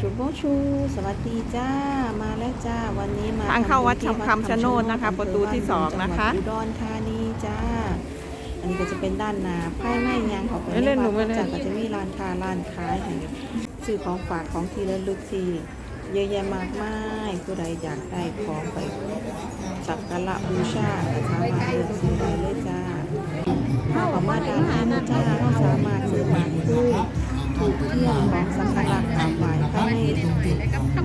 จุบโบชู สวัสดีจ้า มาแล้วจ้า วันนี้มาทางเข้าวัดทำบุญที่คำชะโนดนะคะอำเภอประตูที่สองบ้านะคะจังหวัดอุดรธานีจ้า อันนี้ก็จะเป็นด้านหน้าภายในยางของไม่เล่นหนูไม่เล่นจากก็จะมีร้านค้าร้านขายให้ซื้อของฝากของที่ระลึกที่เยอะแยะมากมายผู้ใดอยากได้ของไปสักการะบูชาก็สามารถเลือกซื้อได้เลยจ้าเข้ากับมาด้านนี้นะจ้าเราสามารถซื้อหมากคู่ถูกเทียนของสั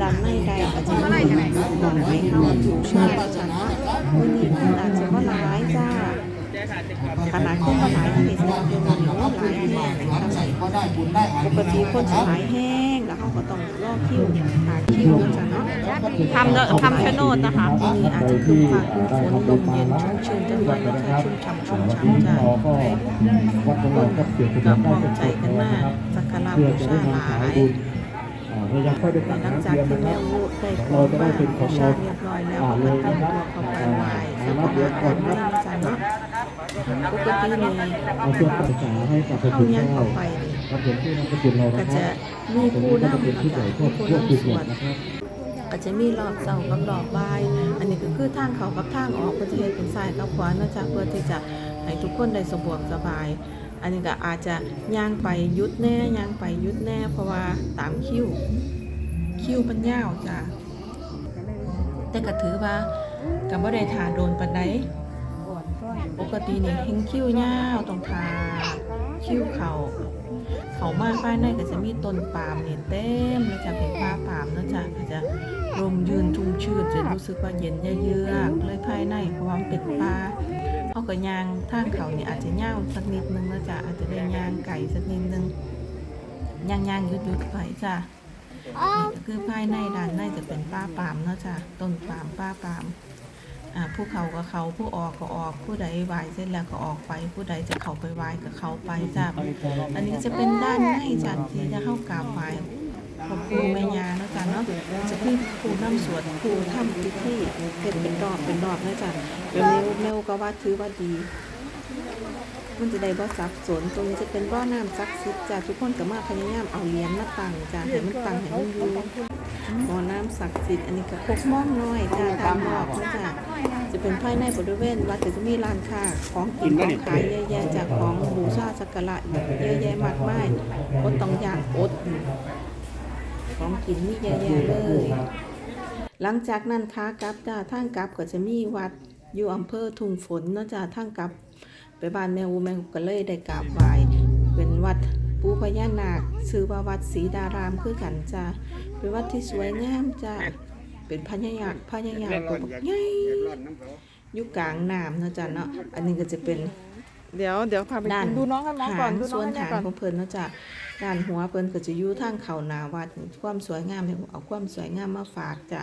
ด้านในใดก็จะมีหมอนไม้เข้าเชื่อเราจ้าเนะวันนี้คนอาจจะว่าหลายจ้าขนาดคนก็หลายที่สุดคือมันหลายแห้งนะคะปกติคนจะหลายแห้งแล้วเขาก็ต้องรอคิวหาคิวนะจ้าเนาะทำเนอะคำชะโนดนะคะที่นี่อาจจะคือฝากคือฝนลมเย็นชุ่มชื่นจังเลยนะคะชุ่มฉ่ำชุ่มฉ่ำจ้าก็วัดของเราก็เปลี่ยนเป็นก็ได้มใจกันมากสักการะบูชาหลาย ระยะค่อยได้แต่ตัดหลังน้ำเทียมนะครับเราจะได้เป็นของชาเราอยแล้วอ่าก็เลยตั้งนะครับตัวเข้าไปไหว้สัอ่ากรับเดี๋ยวจก่อนไม่นะนะจ๊ะปกตินี่เอาเทียมปัจจัยให้กับพระเข้าคุณยังเจ้าเข้าไปนี่ครับผมที่นักบุญเราก็นะคจะรับมีผู้นี้ก็จะนำผู้ใหญ่พวกพวกนำจุดสเด่วนดนะครับก็จะมีรอบเสากับรอบบ่าย อันนี้ก็คือทางเขากับทางออกก็จะเฮ็ดเป็นซ้ายกับขวานะจ๊ะเพื่อที่จะให้ทุกคนได้สะดวกสบาย อันนี้ก็อาจจะย่างไปยุดแน่ย่างไปยุดแน่ เพราะว่าตามคิวคิวมันยาวจ้ะแต่ก็ถือว่าก็บ่ได้ทาโดนปานใดปกตินี่เห็นคิวยาวต้องทาคิวเขาเขามาภายในก็จะมีต้นปาล์มนี่เต็มเลยจ้ะเป็นป่าปาล์มเนาะจ้ะก็จะลมยืนชุ่มชื่นจะรู้สึกว่าเย็นเยือกเลยภายในเพราะว่ามเป็นป่า เขาก็ย่างทางเขาเนี่ยอาจจะย่างสักนิดนึงนะจ๊ะอาจจะได้ย่างไก่สักนิดนึงย่างย่างยุดยุดไปจ้ะนี่ก็คือภายในด้านในจะเป็นป้าปามเนาะจ้ะต้นปามป้าปามอ่าผู้เขาก็เขาผู้ออกก็ออกผู้ใดไหวเสร็จแล้วก็ออกไป ผู้ใดจะเข้าไปไหวก็เข้าไปจ้ะอันนี้จะเป็นด้านในจ้ะที่จะเข้ากราบไหวขอบคุณแม่ยาเนาะจ้ะเนาะจะคือครูน้ำสวดครูทำพิธีเป็นเป็นรอบเป็นรอบนะจ๊ะ เมลเมลก็ว่าถือว่าดี มันจะได้บ่สับสนตรงนี้จะเป็นบ่อน้ำซักซิดจ้ะทุกคนก็มาพยายามเอาเหรียญมาตั้งจ้ะให้มันตั้งให้มันอยู่บ่อน้ำศักดิ์สิทธิ์อันนี้ก็พกม้องน้อยจ้ะตามรอบนะจ้ะจะเป็นภายในบริเวณวัดจะมีร้านค้าของกินของขายเยอะแยะจากของบูชาสักการะเยอะแยะมากมายอดต้องอยากอด ของกินมีเยอะแยะเลย หลังจากนั้นค้ากลับจ้าท่างกลับก็จะมีวัด อยู่อำเภอทุ่งฝนเนาะจ้าทางกลับไปบ้านแมวแมวก็เลยได้กราบไหว้เป็นวัดปูพญานาคชื่อว่าวัดศรีดารามคือกันจ้าเป็นวัดที่สวยงามจ้าเป็นพญายาพญายาตัวบักใหญ่อยู่กลางน้ำเนาะจ้าเนาะอันนี้ก็จะเป็นเดี๋ยวเดี๋ยวพาไปด้านดูน้องกันน้องหาก่อนงดูน้ส่องวนกันหางก่อนของเพิ่นเนาะจ้ะด้านหัวเพิ่นก็จะอยู่ทางเขาหนาวัดความสวยงามเนี่ยเอาความสวยงามมาฝากจ้ะ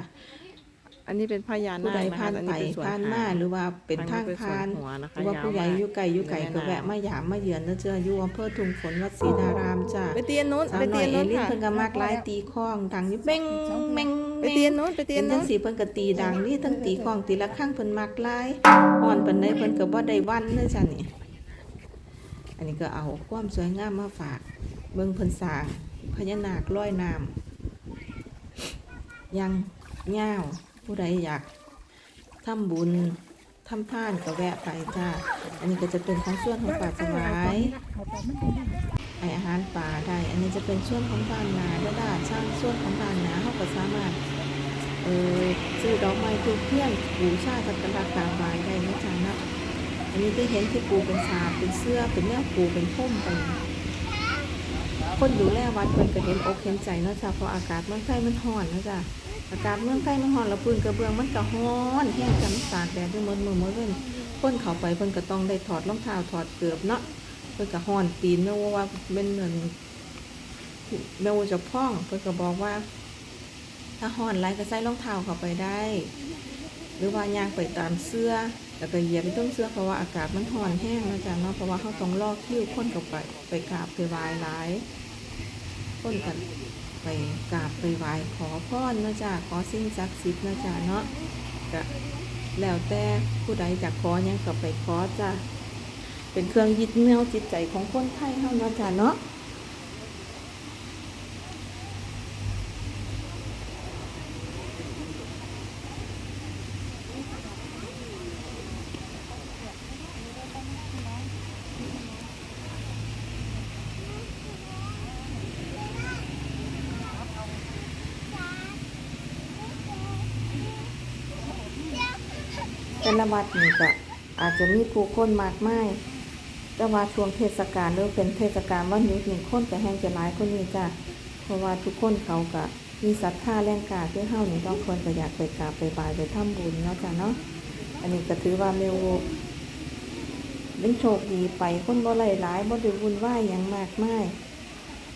อันนี้เป็นพญาผู้นาใดคนะผ่าคะนอันไปนี้เป็นส่วนผ่านหมาหรือว่าเป็นทางผ่านอัหัวนะหคะรือว่าผู้ใหญ่อยู่ไกลอยู่ไกลก็แวะมาหยามมาเยือนเนาะจ้ะอยู่อำเภอทุ่งฝนวัดศรีดารามจ้ะไปเตียนนู้นสาวไปน้อเตียยนเอนู้นลินค่ะเพิ่นก็มักหลายตีข้องดังอยู่เบ้งเบ้งไปเตียนนู้นไปเตียเป็นนจันู้งน สีเพิ่นก็ตีดังนี่ทั้งตีข้องตีละข้างเพิ่นมักหลายอ่อนปานใดเพิ่นก็บ่ได้วันเด้อจ้ะนี่ อันนี้ก็เอาความสวยงามมาฝาก เบิ่งเพิ่นสร้างพญานาคลอยน้ำยังยาว ผู้ใดอยากทำบุญทำทานก็แวะไปจ้า อันนี้ก็จะเป็นของส่วนของป่าสวายให้อาหารป่าได้ อันนี้จะเป็นส่วนของบ้านนาด้านสร้างส่วนของบ้านนาเขาก็สามารถเออซื้อดอกไม้ทูบเทียนบูชาสักการะกราบไหว้ได้นะจ๊ะนะอันนี้จะเห็นที่ปูเป็นสาเป็นเสื้อเป็นแนวปูเป็นพุ่มไป คนดูแลวัดเพิ่นก็เห็นอกเห็นใจเนาะจ้ะเพราะอากาศเมืองไทยมันร้อนเนาะจ้ะอากาศเมืองไทยมันร้อนแล้วปืนกระเบื้องมันก็ร้อนแห้งจำตากแดดด้วยมดมือมดเว้นคนเข้าไปเพิ่นก็ต้องได้ถอดรองเท้าถอดเกือบเนาะเพิ่นก็ร้อนตีนเนาะว่าเป็นเหมือนแมวจะพ้องเพิ่นก็บอกว่า ถ้าร้อนหลายก็ใส่รองเท้าเข้าไปได้ หรือว่ายางไปตามเสื้อแล้วก็เหยียบไปต้นเสื้อเพราะว่าอากาศมันร้อนแห้งนะจ๊ะเนาะเพราะว่าเขาต้องลอกคิ้วคนกับไปไปกราบไปไหว้หลาย คนกันไปกราบไปไหว้ขอพรนะจ๊ะขอสิ่งศักดิ์สิทธิ์นะจ๊ะเนาะก็แล้วแต่ผู้ใดจะขอยังก็ไปขอจ้ะเป็นเครื่องยึดเหนี่ยวจิตใจของคนไทยเฮานาะจ๊ะเนาะ ละวัดนี่ก็อาจจะมีผู้คนมากมายแต่ว่าช่วงเทศกาลหรือเป็นเทศกาลวันหยุดนี่คนก็แห้งจะหลายคนนี้จ้ะเพราะว่าทุกคนเขาก็มีศรัทธาแรงกล้าคือเฮานี่ต้องคนก็อยากไปกราบไปบายไปทำบุญเนาะจ้ะเนาะอันนี้ก็ถือว่าเมวเป็นโชคดีไปคนบ่หลายหลายบ่ได้วุ่นวายหยังมากมาย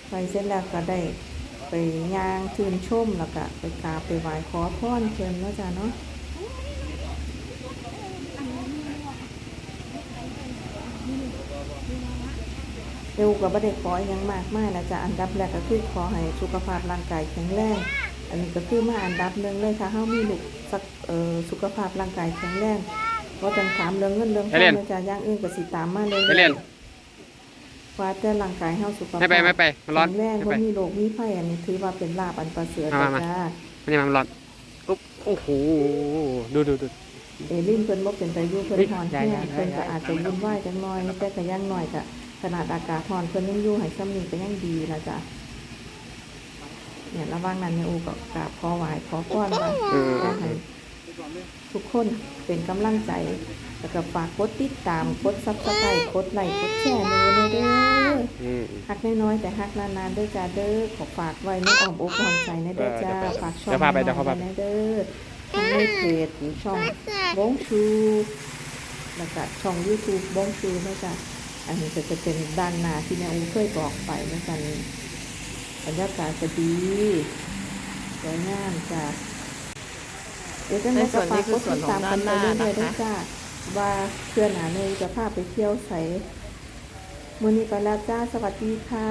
ไปเสร็จแล้วก็ได้ไปย่างชื่นชมแล้วก็ไปกราบไปไหว้ขอพรเพิ่นเนาะจ้ะเนาะ เอวก็บ่ได้ขออหยังมากมายแล้วจ้ะอันดับแรกก็คือขอให้สุขภาพร่างกายแข็งแรงอันนี้ก็คือมาอันดับหนึ่งเลยถ้าเฮามีลูกสักเอ่อสุขภาพร่างกายแข็งแรงบ่ต้องถามเรื่องเงินเรื่องทองนะจ้ะอย่างอื่นก็สิตามมาเลยไปเล่นว่าแต่ร่างกายเฮาสุขภาพไม่ไปไม่ไปมันร้อนแข็งแรงไม่บ่ไปมีโรคมีภัยอันนี้ถือว่าเป็นลาภอันประเสริฐมามาจ้ามันนี่มันร้อนอุ๊บโอ้โหดูดูดู เอลินเพิ่นบ่เป็นตาอยู่เพิ่นเฮ้ยฮ้อนย้าแห้ยย้างยเพิ่นก็ย้ายอาจจะวุ่นวายจังน้อยแต่ก็ยังน้อยก็ขนาดอากาศร้อนเพิ่นยังอยู่ให้ซ้ำนี้ก็ยังดีล่ะจ้ะเนี่ยระหว่างนั้นเนี่ยอูก็กราบขอไหว้ขอพรว่าเออขอให้ทุกคนเป็นกำลังใจแล้วก็ฝากกดติดตามกด Subscribe กดไลค์กดแชร์หนูเด้ออืมฮักน้อยๆแต่ฮักนานๆเด้อจ้าเด้อขอฝากไว้ในอ้อมอกอ้อมใจนะเด้อจ้าเออฝากช่องเดี๋ยวพาไปน้เดี๋ยวพาไปอยๆนะเด้อ ทั้งในเพจหรือช่องบงชูแล้วก็ช่อง YouTube บงชูนะจ๊ะอันนี้ก็จะเป็นด้านหน้าที่แม่อูเคยบอกไปนะจ๊ะนี่บรรยากาศจะดีสวยงามจ้ะเดี๋ยวจะในมาส่วนนี้คือส่วนของด้านหน้าเรื่อยๆนะคะด้วยจ้าว่าเพื่อนหนาเนยจะพาไปเที่ยวใสมื้อนี้ก็แล้วจ้าสวัสดีค่ะ